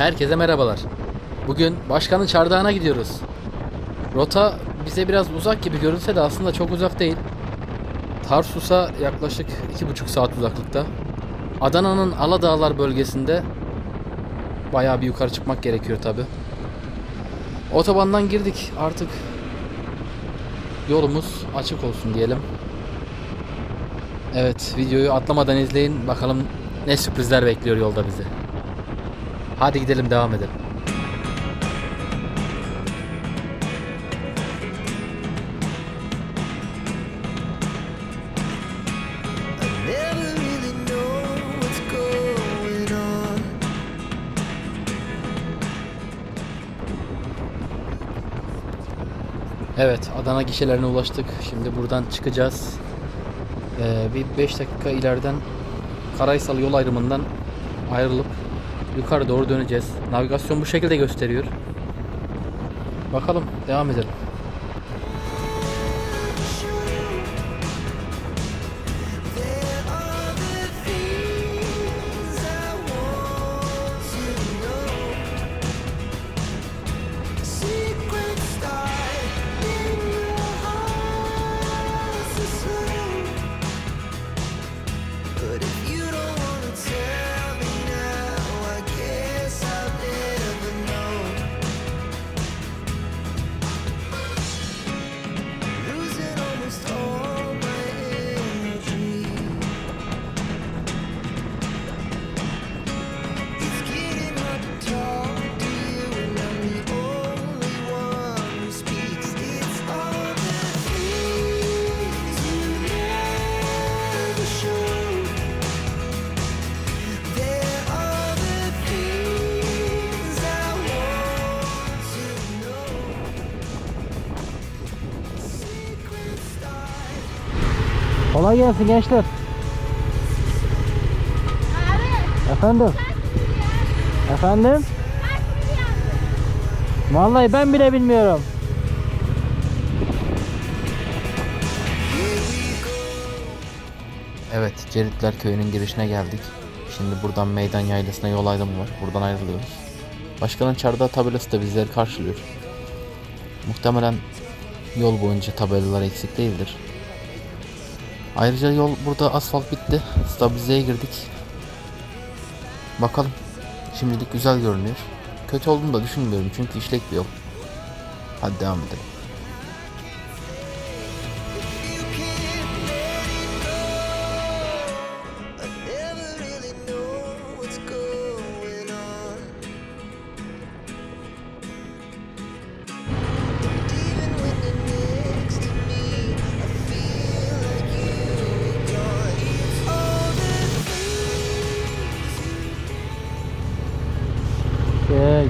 Herkese merhabalar. Bugün başkanın çardağına gidiyoruz. Rota bize biraz uzak gibi görünse de aslında çok uzak değil. Tarsus'a yaklaşık 2,5 saat uzaklıkta. Adana'nın Aladağlar bölgesinde bayağı bir yukarı çıkmak gerekiyor tabi. Otobandan girdik artık yolumuz açık olsun diyelim. Evet videoyu atlamadan izleyin bakalım ne sürprizler bekliyor yolda bizi. Hadi gidelim devam edelim. Evet Adana gişelerine ulaştık. Şimdi buradan çıkacağız. Ee, bir 5 dakika ileriden Karaysal yol ayrımından ayrılıp yukarı doğru döneceğiz. Navigasyon bu şekilde gösteriyor. Bakalım devam edelim. Kolay gelsin gençler. Efendim? Efendim? Vallahi ben bile bilmiyorum. Evet Ceritler köyünün girişine geldik. Şimdi buradan meydan yaylasına yol ayrımı var. Buradan ayrılıyoruz. Başkanın çardağı tabelası da bizleri karşılıyor. Muhtemelen yol boyunca tabelalar eksik değildir. Ayrıca yol burada asfalt bitti. Stabilizeye girdik. Bakalım. Şimdilik güzel görünüyor. Kötü olduğunu da düşünmüyorum çünkü işlek bir yol. Hadi devam edelim.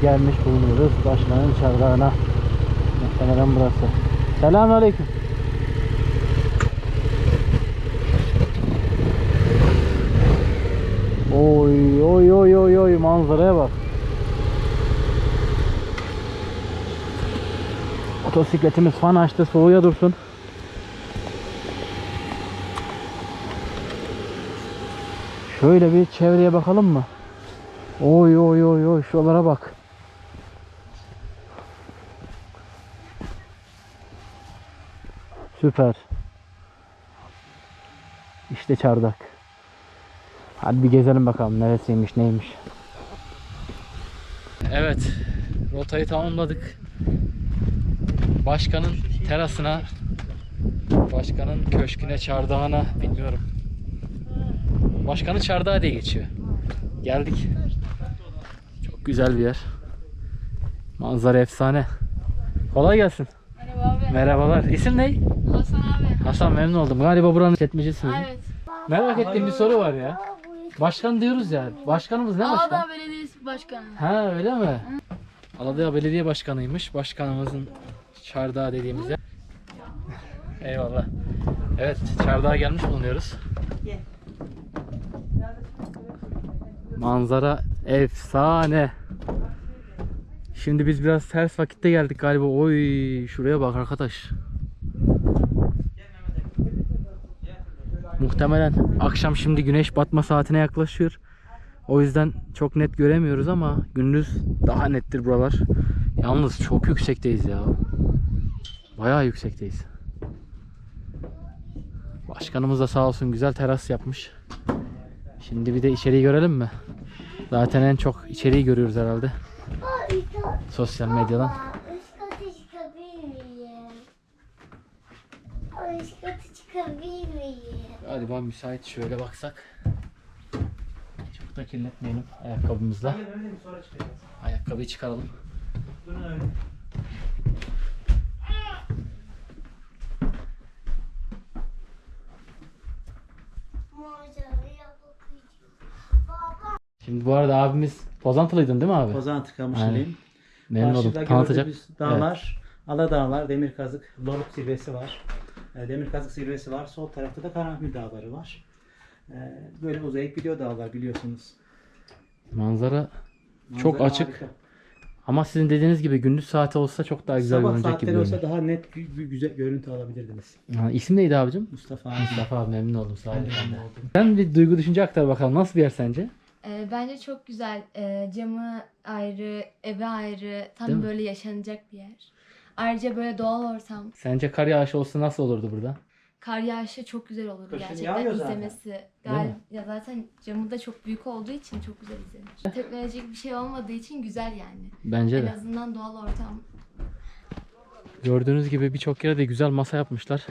Gelmiş bulunuyoruz başkanın çardağına. Muhtemelen burası. Selamünaleyküm. Oy oy oy oy oy manzaraya bak. Motosikletimiz fan açtı soğuya dursun. Şöyle bir çevreye bakalım mı? Oy oy oy oy şuralara bak. Süper. İşte çardak. Hadi bir gezelim bakalım neresiymiş neymiş. Evet, rotayı tamamladık. Başkanın terasına, başkanın köşküne, çardağına bilmiyorum. Başkanın çardağı diye geçiyor. Geldik. Çok güzel bir yer. Manzara efsane. Kolay gelsin. Merhaba abi. Merhabalar. İsim ne? Hasan memnun oldum. Galiba buranın işletmecisiniz. Evet. Merak ettiğim bir soru var ya. Başkan diyoruz ya. Başkanımız ne başkan? Ağdağ Belediyesi Başkanı. Ha öyle mi? Aladağ Belediye Başkanıymış. Başkanımızın çardağı dediğimiz yer. Eyvallah. Evet, çardağa gelmiş bulunuyoruz. Manzara efsane. Şimdi biz biraz ters vakitte geldik galiba. Oy şuraya bak arkadaş. Muhtemelen akşam şimdi güneş batma saatine yaklaşıyor. O yüzden çok net göremiyoruz ama gündüz daha nettir buralar. Yalnız çok yüksekteyiz ya. Bayağı yüksekteyiz. Başkanımız da sağ olsun güzel teras yapmış. Şimdi bir de içeriği görelim mi? Zaten en çok içeriği görüyoruz herhalde. Sosyal medyadan. Ben müsait şöyle baksak. Çok da kirletmeyelim ayakkabımızla. Ayakkabıyı çıkaralım. Bakacağım. Baba. Şimdi bu arada abimiz Pozantılıydın değil mi abi? Kozan Tıkamışlıyım. Memnun oldum. Tanıtacak. dağlar, Aladağlar, Demirkazık, Loruk zirvesi var. E, Demirkazık zirvesi var. Sol tarafta da Karanfil dağları var. E, Böyle uzayıp gidiyor dağlar biliyorsunuz. Manzara çok Manzara açık. harika. ama sizin dediğiniz gibi gündüz saati olsa çok daha güzel Sabah görünecek gibi saatleri olsa daha net gü- güzel görüntü alabilirdiniz. Ha, isim neydi abicim? Mustafa abi. Mustafa abi memnun oldum sağ olun. Ben ben bir duygu düşünce aktar bakalım. Nasıl bir yer sence? Ee, bence çok güzel. Ee, camı ayrı, evi ayrı. Tam Değil mi? böyle yaşanacak bir yer. Ayrıca böyle doğal ortam. Sence kar yağışı olsa nasıl olurdu burada? Kar yağışı çok güzel olur Kışın gerçekten yağıyor zaten. izlemesi. mi? Gal ya zaten camı da çok büyük olduğu için çok güzel izlenir. Teknolojik bir şey olmadığı için güzel yani. Bence En de. azından doğal ortam. Gördüğünüz gibi birçok yere de güzel masa yapmışlar.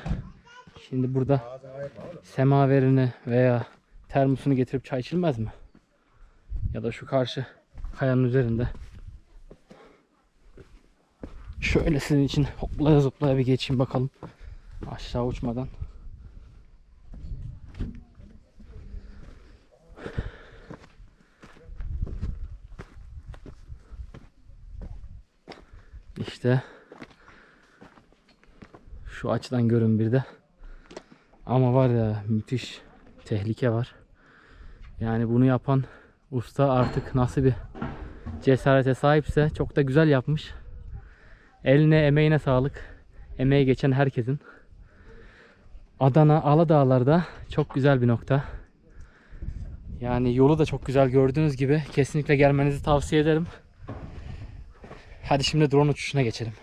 Şimdi burada semaverini veya termosunu getirip çay içilmez mi? Ya da şu karşı kayanın üzerinde. Şöyle sizin için hoplaya zıplaya bir geçeyim bakalım. Aşağı uçmadan. İşte şu açıdan görün bir de. Ama var ya müthiş tehlike var. Yani bunu yapan usta artık nasıl bir cesarete sahipse çok da güzel yapmış. Eline emeğine sağlık. Emeği geçen herkesin. Adana Aladağlar'da çok güzel bir nokta. Yani yolu da çok güzel gördüğünüz gibi. Kesinlikle gelmenizi tavsiye ederim. Hadi şimdi drone uçuşuna geçelim.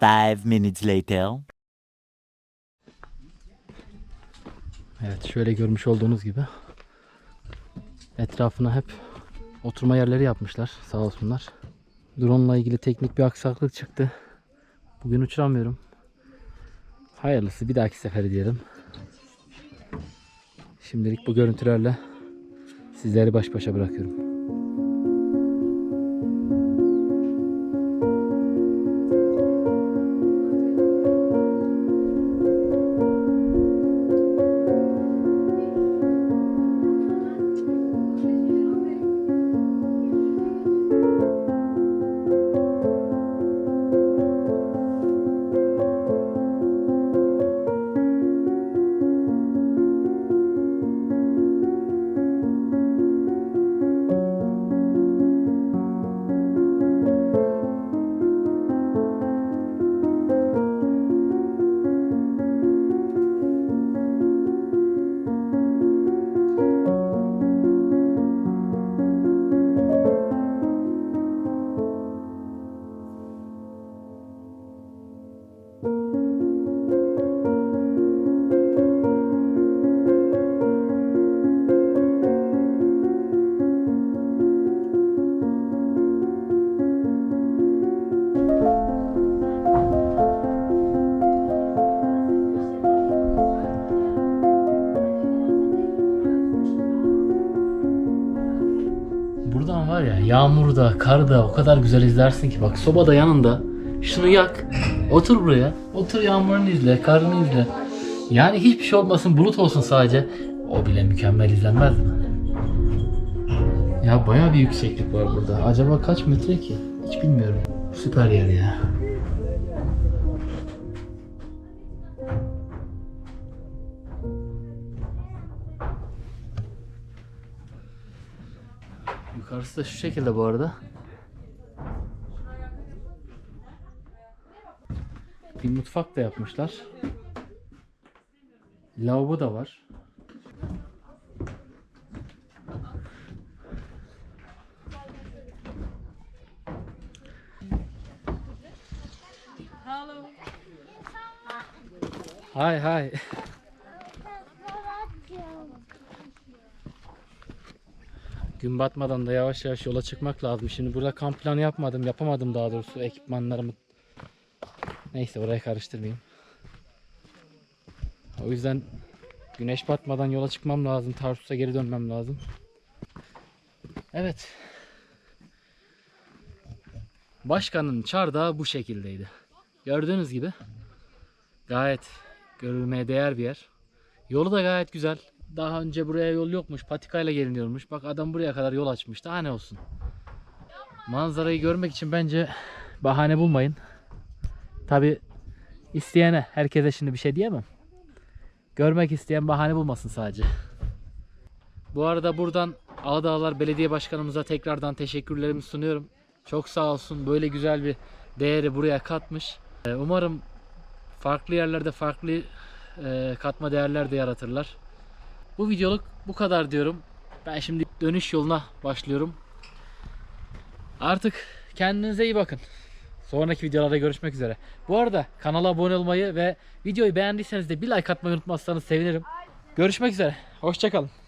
Five minutes later. Evet şöyle görmüş olduğunuz gibi etrafına hep oturma yerleri yapmışlar sağ olsunlar. Drone ile ilgili teknik bir aksaklık çıktı. Bugün uçuramıyorum. Hayırlısı bir dahaki sefere diyelim. Şimdilik bu görüntülerle sizleri baş başa bırakıyorum. Ya yağmurda, karda o kadar güzel izlersin ki bak soba da yanında. Şunu yak. Otur buraya. Otur yağmurunu izle, karını izle. Yani hiçbir şey olmasın, bulut olsun sadece. O bile mükemmel izlenmez mi? Ya bayağı bir yükseklik var burada. Acaba kaç metre ki? Hiç bilmiyorum. Süper yer ya. Karısı da şu şekilde bu arada. 1 mutfak da yapmışlar. Lavabo da var. Hi hi. Gün batmadan da yavaş yavaş yola çıkmak lazım. Şimdi burada kamp planı yapmadım. Yapamadım daha doğrusu ekipmanlarımı. Neyse oraya karıştırmayayım. O yüzden güneş batmadan yola çıkmam lazım. Tarsus'a geri dönmem lazım. Evet. Başkanın çardağı bu şekildeydi. Gördüğünüz gibi gayet görülmeye değer bir yer. Yolu da gayet güzel. Daha önce buraya yol yokmuş. Patikayla geliniyormuş. Bak adam buraya kadar yol açmış. Daha ne olsun. Manzarayı görmek için bence bahane bulmayın. Tabi isteyene herkese şimdi bir şey diyemem. Görmek isteyen bahane bulmasın sadece. Bu arada buradan Ağdağlar Belediye Başkanımıza tekrardan teşekkürlerimi sunuyorum. Çok sağ olsun böyle güzel bir değeri buraya katmış. Ee, Umarım farklı yerlerde farklı e, katma değerler de yaratırlar. Bu videoluk bu kadar diyorum. Ben şimdi dönüş yoluna başlıyorum. Artık kendinize iyi bakın. Sonraki videolarda görüşmek üzere. Bu arada kanala abone olmayı ve videoyu beğendiyseniz de bir like atmayı unutmazsanız sevinirim. Görüşmek üzere. Hoşçakalın.